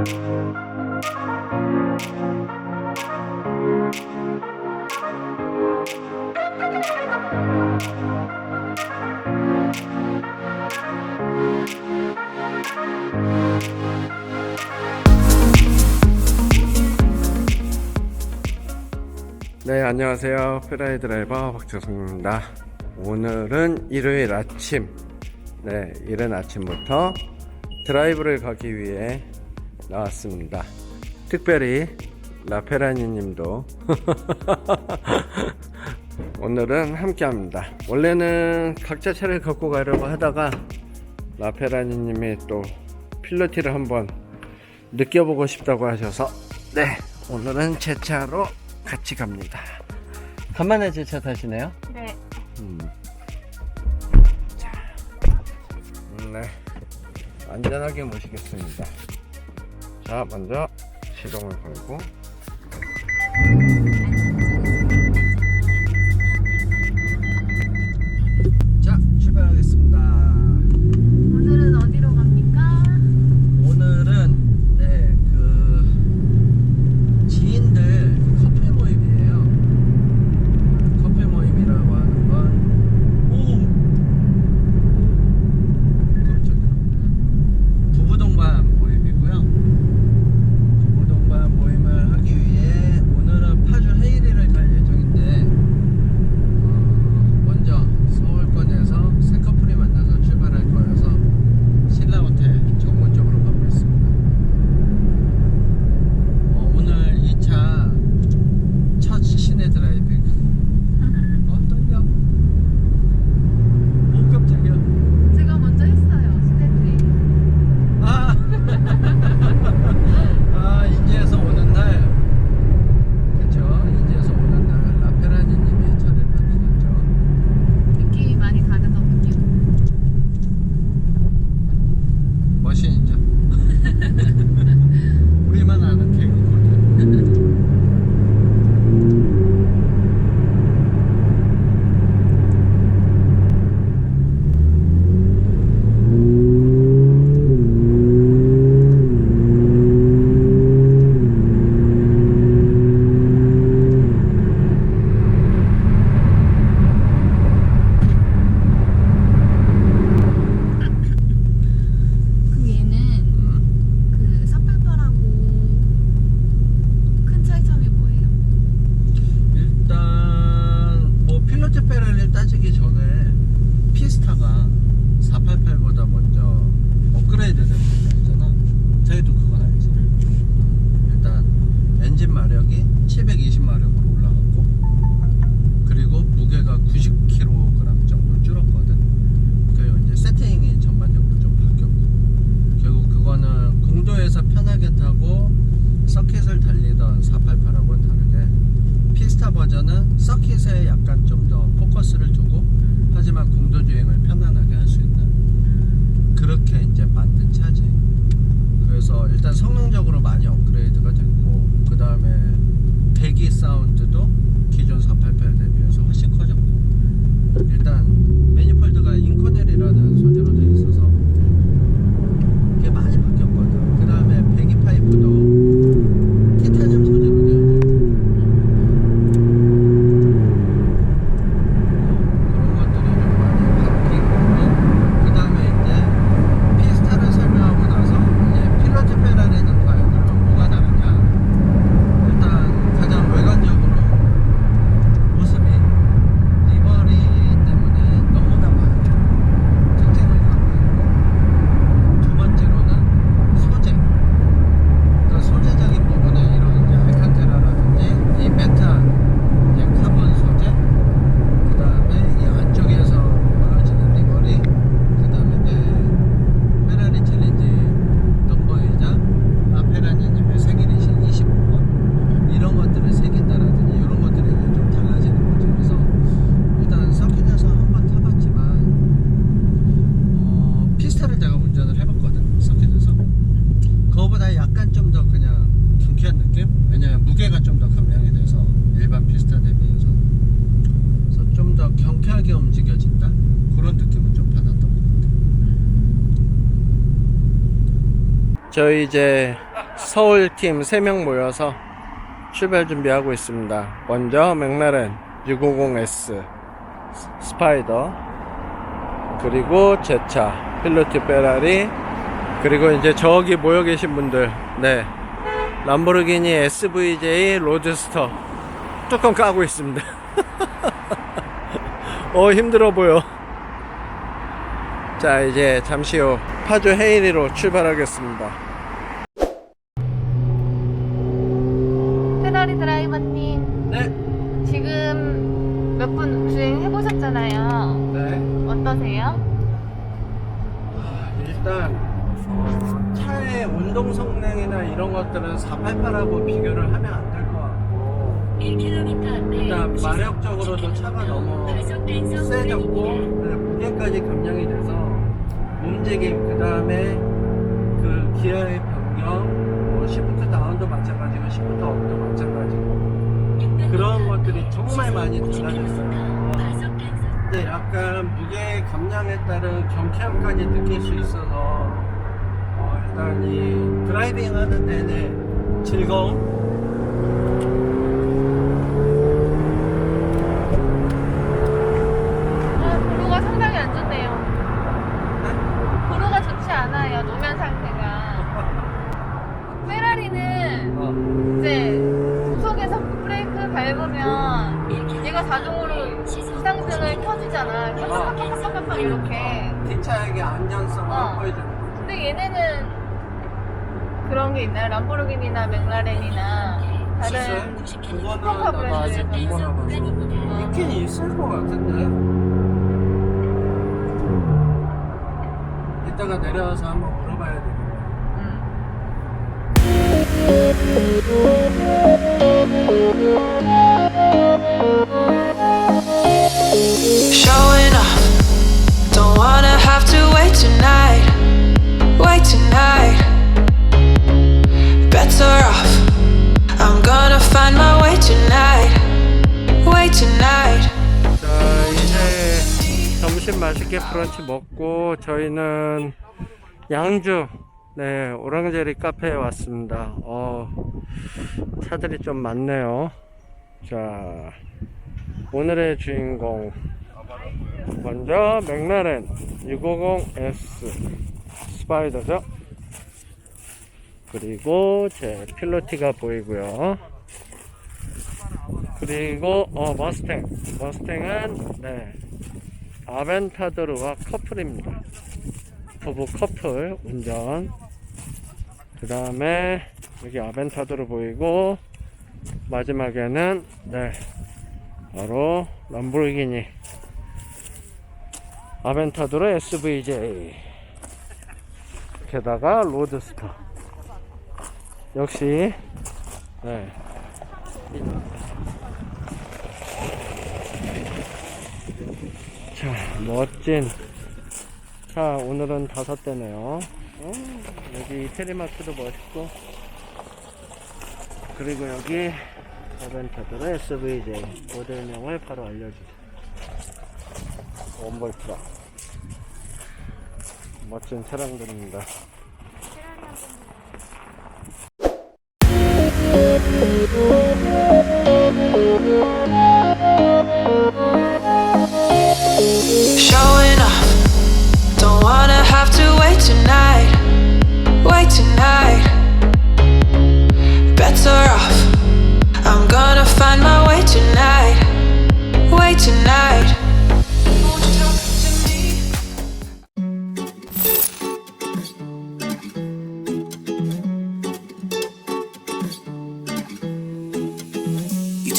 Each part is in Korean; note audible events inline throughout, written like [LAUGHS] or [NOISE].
네, 안녕하세요. 페라이 드라이버 박재성입니다. 오늘은 일요일 아침, 네, 이른 아침부터 드라이브를 가기 위해 나왔습니다. 특별히 라페라니 님도 [LAUGHS] 오늘은 함께 합니다. 원래는 각자 차를 갖고 가려고 하다가 라페라니 님이 또 필로티를 한번 느껴보고 싶다고 하셔서 네, 오늘은 제 차로 같이 갑니다. 간만에 제 차 타시네요? 네. 음. 자, 음, 네. 안전하게 모시겠습니다. 자, 먼저 시동을 걸고. 버전은 서킷에 약간 좀 더 포커스를 두고 하지만 공도 주행을 편안하게 할 수 있는 그렇게 이제 만든 차지. 그래서 일단 성능적으로 많이 업그레이드가 됐고 그 다음에 배기 사운드도 기존 488 대비해서 훨씬 커졌고 일단 매니폴드가 인코넬이라는 소재로 되어 있어서 그게 많이 바뀌었거든. 그 다음에 배기 파이프도 티타늄 소재로 되어 있는 그런 것들이 좀 많이 바뀌고 그 다음에 이제 피스타를 설명하고 나서 이제 필로트 페라리는 과연 그러면 뭐가 다르냐 일단 가장 외관적으로 모습이 리버리 때문에 너무나 많은 특징을 갖고 있고 두 번째로는 소재 그러니까 소재적인 부분에 이런 이제 알칸테라라든지 이 메탄 이제 카본 소재 그 다음에 이 안쪽에서 벌어지는 리버리 그 다음에 이제 페라리 챌린지 넘버이자 아 페라니님의 색일이신 25번 이런 것들을 새긴다라든지 이런 것들이 이제 좀 달라지는 거죠 그래서 일단 서킷에서 한번 타봤지만 어, 피스타를 내가 운전을 해봤거든 서킷에서 그거보다 약간 좀 더 그냥 경쾌한 느낌? 왜냐면 무게가 좀 더 감량이 돼서 일반 피스타 대비해서 그래서 좀 더 경쾌하게 움직여진다 그런 느낌은 좀 받았던 것 같아요 저희 이제 서울팀 3명 모여서 출발 준비하고 있습니다. 먼저 맥라렌 650S 스파이더 그리고 제 차 필로티 페라리 그리고 이제 저기 모여 계신 분들 네 람보르기니 SVJ 로드스터 뚜껑 까고 있습니다. [LAUGHS] 어 힘들어 보여. 자 이제 잠시 후 파주 헤이리로 출발하겠습니다. 페라리 드라이버님 네. 지금 몇 분 주행 해 보셨잖아요. 네. 어떠세요? 일단 어, 차의 운동 성능이나 이런 것들은 488하고 비교를 하면 안 될 것 같고. 일단 마력적으로도 차가 너무 세졌고 네, 무게까지 감량이 돼서 움직임 그 다음에 그 기어의 변경 뭐 시프트 다운도 마찬가지고 시프트 업도 마찬가지고 그런 것들이 정말 많이 달라졌어요. 근데 약간 무게 감량에 따른 경쾌함까지 느낄 수 있어서 어, 일단 이 드라이빙 하는 내내 즐거움 아, 도로가 상당히 안 좋네요. 도로가 좋지 않아요. 노면 상태가. 페라리는 어, 이제 구석에서 브레이크 밟으면 얘가 자동으로 켜주잖아. 깜빡깜빡깜빡 이렇게. 뒷차에게 안전성을 어. 확보해주는 근데 얘네는 그런 게 있나요? 람보르기니나 맥라렌이나 다른 그거는 아직 못 브랜드에서. 먹어봐서 있긴 있을 것 같은데 이따가 내려와서 한번 물어봐야 되겠네 음. 점심 맛있게 브런치 먹고 저희는 양주 네 오랑제리 카페에 왔습니다. 어 차들이 좀 많네요. 자 오늘의 주인공. 먼저 맥라렌 650S 스파이더죠? 그리고 제 필로티가 보이고요 그리고 어 머스탱. 머스탱은 네. 아벤타도르와 커플입니다. 부부 커플 운전. 그 다음에 여기 아벤타도르 보이고 마지막에는 네. 바로 람보르기니. 아벤타도르 SVJ 게다가 로드스터 역시 네 자, 멋진 차 오늘은 다섯 대네요. 어, 여기 테리마크도 멋있고 그리고 여기 어벤처들의 SVJ 모델명을 바로 알려주세요. 원볼트라 멋진 차량들입니다. Showing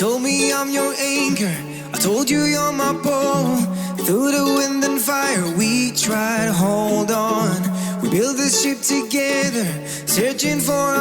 told me I'm your anchor. I told you you're my pole. Through the wind and fire, we try to hold on. We built this ship together, searching for.